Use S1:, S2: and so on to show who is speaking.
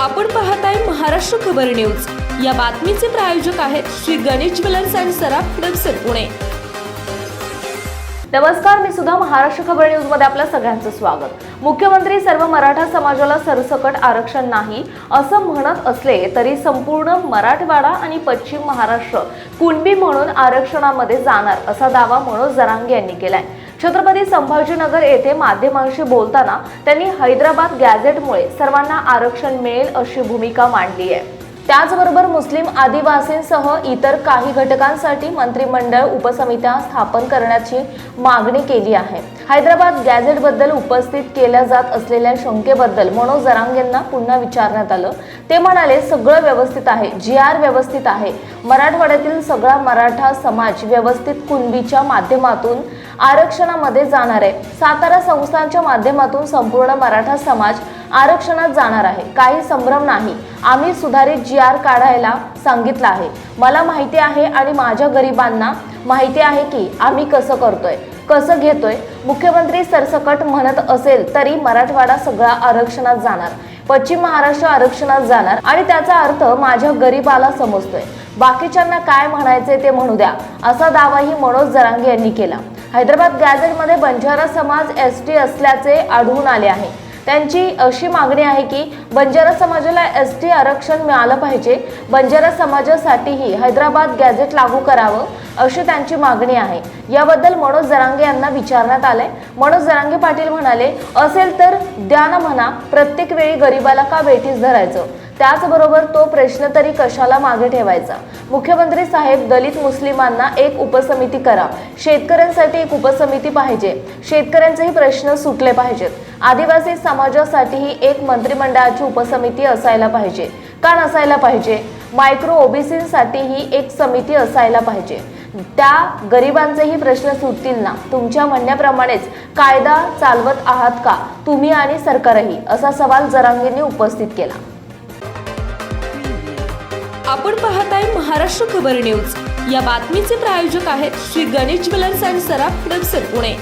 S1: आपण पाहताय महाराष्ट्र खबर न्यूज. या बातमीचे प्रायोजक आहेत श्री गणेश ज्वेलर्स अँड सराफ हडपसर पुणे.
S2: नमस्कार मी सुद्धा महाराष्ट्र खबर न्यूजमध्ये आपल्या सगळ्यांचं स्वागत. मुख्यमंत्री सर्व मराठा समाजाला सरसकट आरक्षण नाही असं म्हणत असले तरी संपूर्ण मराठवाडा आणि पश्चिम महाराष्ट्र कुणबी म्हणून आरक्षणामध्ये जाणार असा दावा मनोज जरांगे यांनी केलाय. छत्रपती संभाजीनगर येथे माध्यमांशी बोलताना त्यांनी हैदराबाद गॅझेटमुळे सर्वांना आरक्षण मिळेल अशी भूमिका मांडली आहे. त्याचबरोबर मुस्लिम आदिवासींसह इतर काही घटकांसाठी मंत्रिमंडळ उपसमित्या स्थापन करण्याची मागणी केली आहे. हैदराबाद गॅझेटबद्दल उपस्थित केल्या जात असलेल्या शंकेबद्दल मनोज जरांगेंना पुन्हा विचारण्यात आलं. ते म्हणाले सगळं व्यवस्थित आहे जी आर व्यवस्थित आहे. मराठवाड्यातील सगळा मराठा समाज व्यवस्थित कुणबीच्या माध्यमातून आरक्षणामध्ये जाणार आहे. सातारा संस्थांच्या माध्यमातून संपूर्ण मराठा समाज आरक्षणात जाणार आहे. काही संभ्रम नाही. आम्ही सुधारित जी आर काढायला सांगितलं आहे. मला माहिती आहे आणि माझ्या गरिबांना माहिती आहे की आम्ही कसं करतोय कसं घेतोय. मुख्यमंत्री सरसकट म्हणत असेल तरी मराठवाडा सगळा आरक्षणात जाणार पश्चिम महाराष्ट्र आरक्षणात जाणार आणि त्याचा अर्थ माझ्या गरीबाला समजतोय. बाकीच्यांना काय म्हणायचे ते म्हणू द्या असा दावाही मनोज जरांगे यांनी केला. हैदराबाद गॅझेटमध्ये बंजारा समाज एस टी असल्याचे आढळून आले आहे. त्यांची अशी मागणी आहे की बंजारा समाजाला एस टी आरक्षण मिळालं पाहिजे. बंजारा समाजासाठीही हैदराबाद गॅझेट लागू करावं अशी त्यांची मागणी आहे. याबद्दल मनोज जरांगे यांना विचारण्यात आलंय. मनोज जरांगे पाटील म्हणाले असेल तर द्या ना म्हणा प्रत्येक वेळी गरिबाला का वेठीस धरायचं? त्याचबरोबर तो प्रश्न तरी कशाला मागे ठेवायचा? मुख्यमंत्री साहेब दलित मुस्लिमांना एक उपसमिती करा. शेतकऱ्यांसाठी एक उपसमिती पाहिजे. शेतकऱ्यांचेही प्रश्न सुटले पाहिजेत. आदिवासी समाजासाठीही एक मंत्रिमंडळाची उपसमिती असायला पाहिजे. का नसायला पाहिजे? मायक्रो ओबीसींसाठीही एक समिती असायला पाहिजे. त्या गरिबांचेही प्रश्न सुटतील ना? तुमच्या म्हणण्याप्रमाणेच कायदा चालवत आहात का? तुम्ही आणि सरकारही असा सवाल जरांगेंनी उपस्थित केला.
S1: आपण पाहत आहे महाराष्ट्र खबर न्यूज. या बातमीचे प्रायोजक आहेत श्री गणेश ज्वेलर्स अँड सराफ हडपसर पुणे.